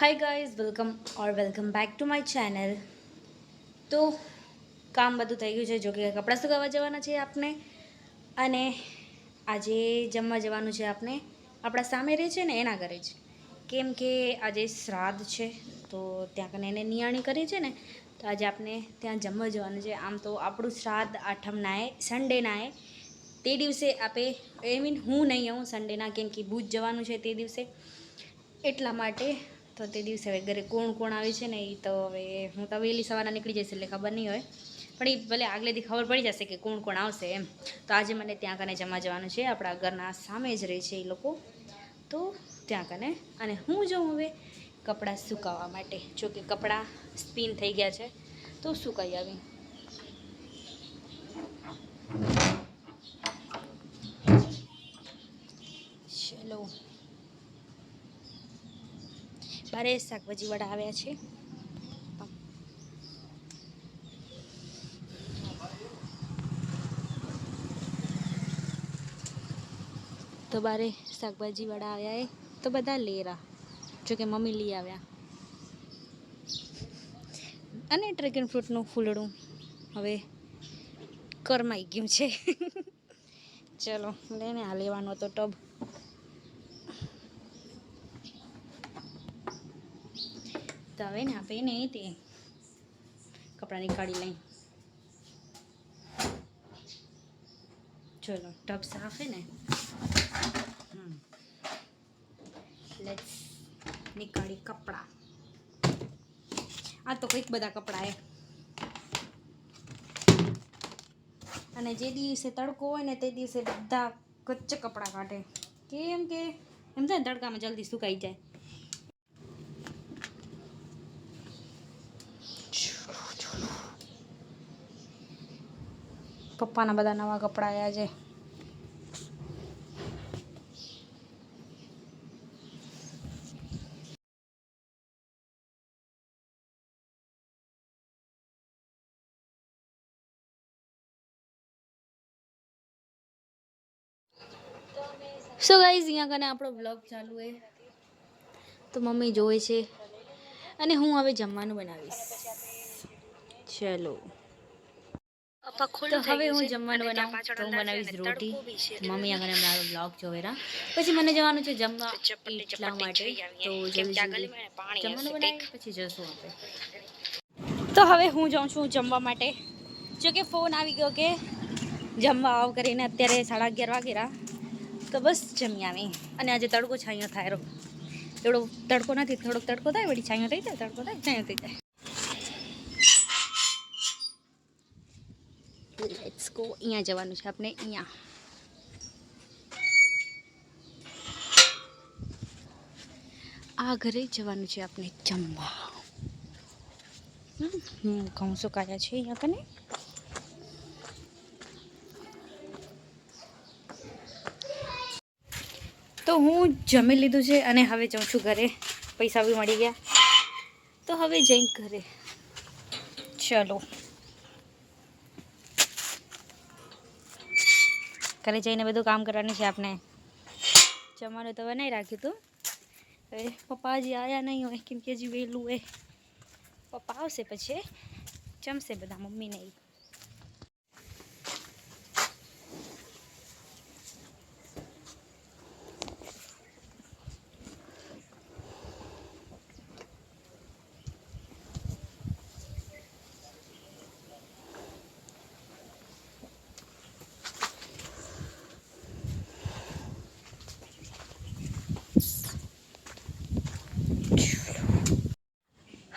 Hi guys welcome or welcome back to my channel તો કામ બધું થઈ ગયું છે જો કે કપડાં સુકાવવા જવાના છે આપને. અને આજે જમવા જવાનું છે આપને. આપણા સામે રહે છે ને એના ઘરે જ. કેમ કે આજે શ્રાદ્ધ છે, તો ત્યાં કને એને નિયાણી કરી છે ને, તો આજે આપણે ત્યાં જમવા જવાનું છે. આમ તો આપણું શ્રાદ્ધ આઠમનાએ સન્ડેનાએ સન્ડે નાએ તે દિવસે આપે આઈ મીન હું નહીં આવું સન્ડેના કેમ કે ભૂજ જવાનું છે તે દિવસે. એટલા માટે તો તે દિવસે હવે ઘરે કોણ કોણ આવે છે ને એ તો હવે હું તો વહેલી સવારના નીકળી જઈશ એટલે ખબર નહીં હોય. પણ એ ભલે આગલેથી ખબર પડી જશે કે કોણ કોણ આવશે એમ. તો આજે મને ત્યાં કને જમા જવાનું છે. આપણા ઘરના સામે જ રહે છે એ લોકો. તો ત્યાં કને અને હું જાઉં હવે કપડાં સુકાવવા માટે. જો કે કપડાં સ્પિન થઈ ગયા છે. તો સુકાઈ આવી ચલો બારે શાકભાજી વડા આવ્યા છે. તો બારે શાકભાજી વડા આવ્યા એ. તો બધા લેરા જોકે મમ્મી લઈ આવ્યા. અને ડ્રેગન ફ્રૂટનું ફૂલડું હવે કરમાઈ ગયું છે. ચલો લઈને આ લેવાનો તો ટબ તો હવે ને આપે ને તે કપડાં નીકાળી લઈ. ચલો, ટબ સાફ હે ને? લેટ્સ નીકાળી કપડાં. આ તો કંઈક બધા કપડાં એ અને જે દિવસે તડકો હોય ને તે દિવસે બધા કચ્ચ કપડાં કાઢે. કેમ કે, એમ થાય ને તડકામાં જલ્દી સુકાઈ જાય. પપ્પાના બધા નવા કપડાં આવ્યા છે. સો ગાઈઝ અહીંયા કને આપણો બ્લોગ ચાલુ એ તો મમ્મી જોવે છે. અને હું હવે જમવાનું બનાવીશ. ચલો. તો હવે હું જમવાનું બનાવું તો હું બનાવીશ રોટી મમ્મી આગળ મારો બ્લોગ જોવેરા પછી મને જવાનું છે જમવા એટલા માટે તો જલ્દી જલ્દી જમવાનું બનાવી પછી જશું આપણે તો હવે હું જાઉં છું જમવા માટે જો કે ફોન આવી ગયો કે જમવા આવ કરીને અત્યારે સાડા અગિયાર વાગેરા તો બસ જમી આવી અને આજે તડકો છાંયો થાય રો એવડો તડકો નથી થોડોક તડકો થાય વળી છાંયો થઈ જાય તડકો થાય છાંયો થઈ જાય ગો અહીંયા જવાનું છે, આપણે અહીંયા. આ ઘરે જવાનું છે આપણે જમવા. ઘઉં સુકાયા છે અહીંયા કને? તો હું જમી લીધું છે અને હવે જઉં છું ઘરે. પૈસા બી મળી ગયા. તો હવે જઈ ઘરે. ચલો. ઘરે જઈને બધું કામ કરવાનું છે આપણે. જમવાનું તો બનાવી રાખ્યું હતું હવે પપ્પા હજી આવ્યા નહીં હોય, કેમ કે હજી વહેલું હોય પપ્પા આવશે પછી, જમશે બધા મમ્મી નહીં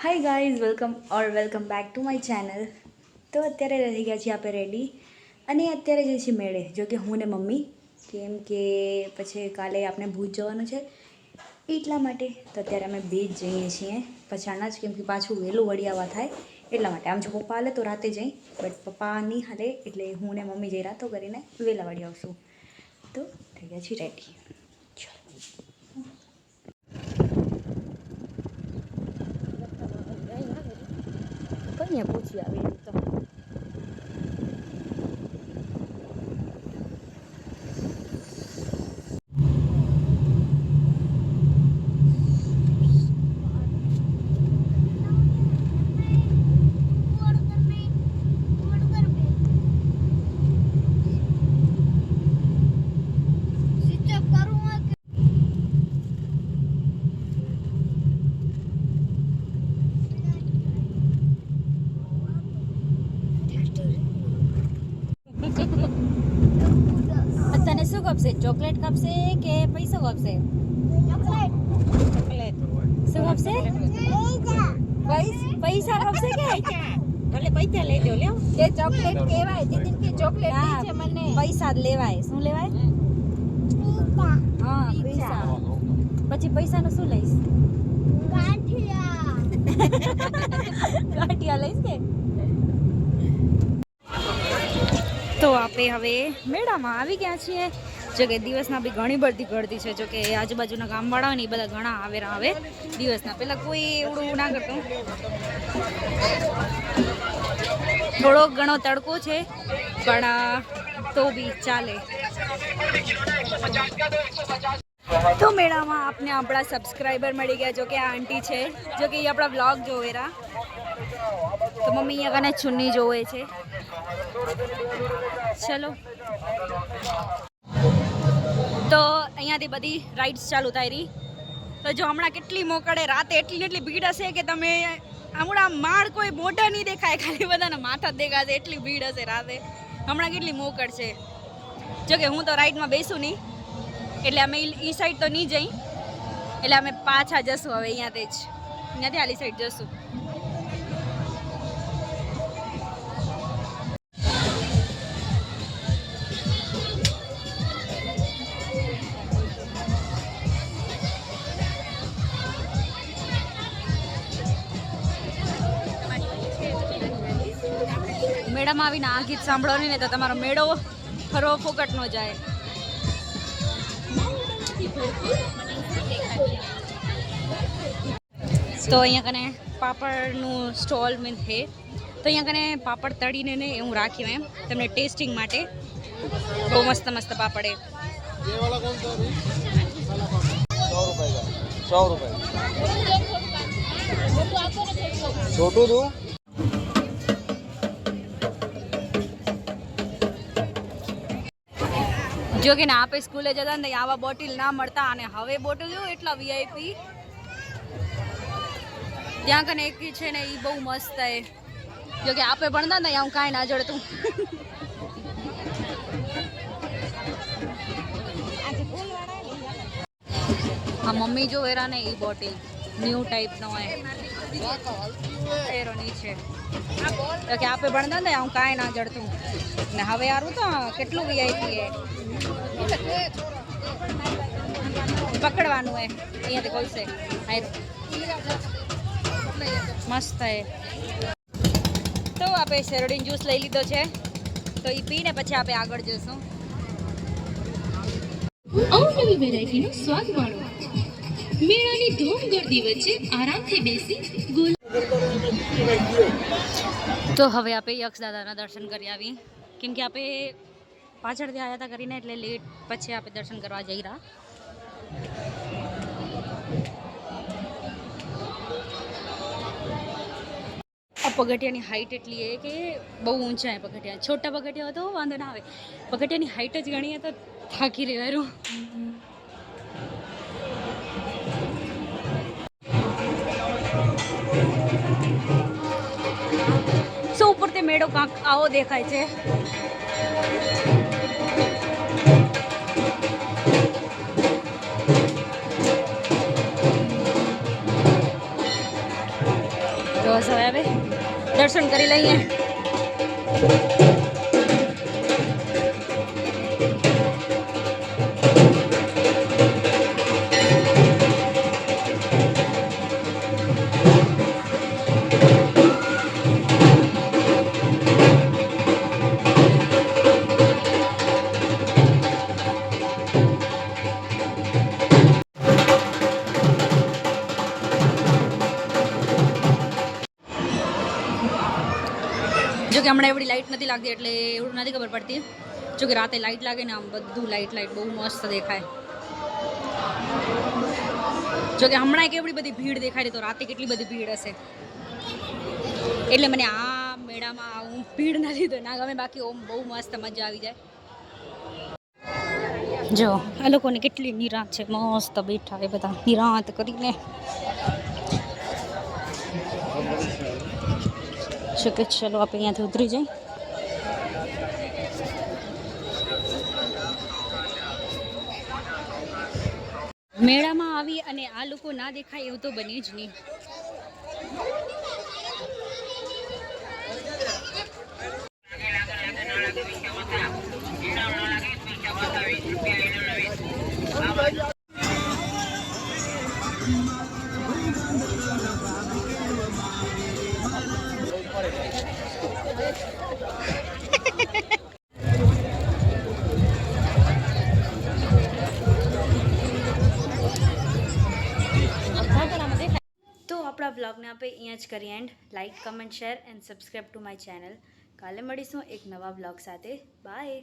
hi guys welcome or welcome back to my channel તો અત્યારે રહી ગયા છીએ આપણે રેડી અને અત્યારે જઈએ છીએ મેળે જો કે હું ને મમ્મી, કેમ કે પછી કાલે આપણે ભૂજ જવાનું છે. એટલા માટે તો અત્યારે અમે બે જ જઈએ છીએ. પછાડના જ કેમ કે પાછું વહેલું આવવા થાય, એટલા માટે. આમ જો પપ્પા હાલે તો રાતે જઈ બટ પપ્પા નહીં હાલે એટલે હું ને મમ્મી જઈ રાતો કરીને વહેલા વળી આવશું. તો થઈ ગયા છીએ રેડી કઈ પૂછી આવી તો ચોકલેટ કપશે કે પૈસો કપશે? ચોકલેટ. શું કપશે? પૈસા કપશે કે? ભલે પૈસા લઈ દો લ્યો. કે ચોકલેટ કહેવાય દીદી કે ચોકલેટ દી છે મને. પૈસા જ લેવાય. શું લેવાય? હા પૈસા. પછી પૈસાનું શું લઈશ? ગાંઠિયા લઈશ કે? તો આપણે હવે મેળામાં આવી ગયા છીએ. જો કે દિવસના બી ઘણી બધી ગળતી છે, જો કે આજુબાજુના ગામવાળા હોય ને એ બધા ઘણા આવેરા આવે દિવસના. પહેલાં કોઈ એવડું ના કરતું. થોડો ઘણો તડકો છે, પણ તો બી ચાલે. તો મેળામાં આપને આપણા સબસ્ક્રાઈબર મળી ગયા, જો કે આ આંટી છે. જો કે એ આપણા બ્લોગ જોવેરા તો મમ્મી અહીંયા કને ચુન્ની જોવે છે. ચલો. તો અહીંયાથી બધી રાઇડ્સ ચાલુ થાય રહી તો જો હમણાં કેટલી મોકળે, રાતે એટલી એટલી ભીડ હશે કે તમે હમણાં માળ કોઈ મોઢા નહીં દેખાય, ખાલી બધાના માથા જ દેખાશે, એટલી ભીડ હશે રાતે. હમણાં કેટલી મોકળ છે. જો કે હું તો રાઈડમાં બેસું નહીં, એટલે અમે એ સાઈડ તો નહીં જઈ. એટલે અમે પાછા જશું હવે અહીંયાથી જ. અહીંયાથી આલી સાઈડ જશું. મેળામાં આવીને આ ગીત સાંભળો ને તો તમારો મેળો ફરવો ફોકટ ન જાય. તો અહીંયા કને પાપડનું સ્ટોલ મીન છે. તો અહીંયા કને પાપડ તળીને ને હું રાખ્યું એમ. તમને ટેસ્ટિંગ માટે બહુ મસ્ત મસ્ત પાપડ. એ છોટું તું જો કે ને આપે સ્કૂલે જતા ને આવા બોટલ ના મળતા અને હવે બોટલ જો એટલા વીઆઈપી ત્યાં કને એક છે ને એ બહુ મસ્ત હે. જો કે આપે ભણતા ને હું કાંઈ ના જડતું. હા મમ્મી જો એરા ને એ બોટલ. ન્યૂ ટાઈપનો નો તો કે આપે ભણતા ને હું કાંઈ ના જડતું. ને હવે આરું તો, કેટલું વીઆઈપી એ. પકડવાનું હે અહીંયાથી કોઈ છે મસ્ત હે તો આપણે શેરડીન જ્યુસ લઈ લીધો છે. તો એ પીને પછી આપણે આગળ જઈશું. અવનવી વેરાયટીનો સ્વાદ માણો. મેળાની ધૂમ ગર્દી વચ્ચે આરામથી બેસી ગોલ તો હવે આપણે યક્ષ દાદાના દર્શન કરી આવી. કેમ કે આપણે પાછળથી આવ્યા હતા કરીને એટલે લેટ પછી આપણે દર્શન કરવા જઈ રહ્યા. આ પગથિયાની હાઈટ એટલી એ કે બહુ ઊંચા છે પગથિયા. છોટા પગથિયા તો વાંધો ના આવે. પગથિયાની હાઈટ જ ગણીએ તો થાકી રહેવાનું મેળો કાંક આવો દેખાય છે. તો હવે દર્શન કરી લઈએ. જો કે હમણાં એવડી લાઇટ નથી લાગતી એટલે એવું નથી ખબર પડતી. જો કે રાતે લાઇટ લાગે ને આમ બધું લાઇટ લાઇટ બહુ મસ્ત દેખાય. જો કે હમણાં કેવડી બધી ભીડ દેખાય તો રાતે કેટલી બધી ભીડ હશે. એટલે મને આ મેળામાં આવું ભીડ નથી તો ના, ગમે બાકી ઓમ બહુ મસ્ત મજા આવી જાય. જો, આ લોકોને કેટલી નિરાંત છે, મસ્ત બેઠા એ બધા. નિરાંત કરીને છે કે ચલો આપણે અહીંયાથી ઉતરી જાય મેળામાં આવી અને આ લોકો ના દેખાય એવું તો બને જ નહીં. બ્લોગને અહીંયા જ કરી and like comment share and subscribe to my channel કાલે મળીશું એક નવા બ્લોગ સાથે બાય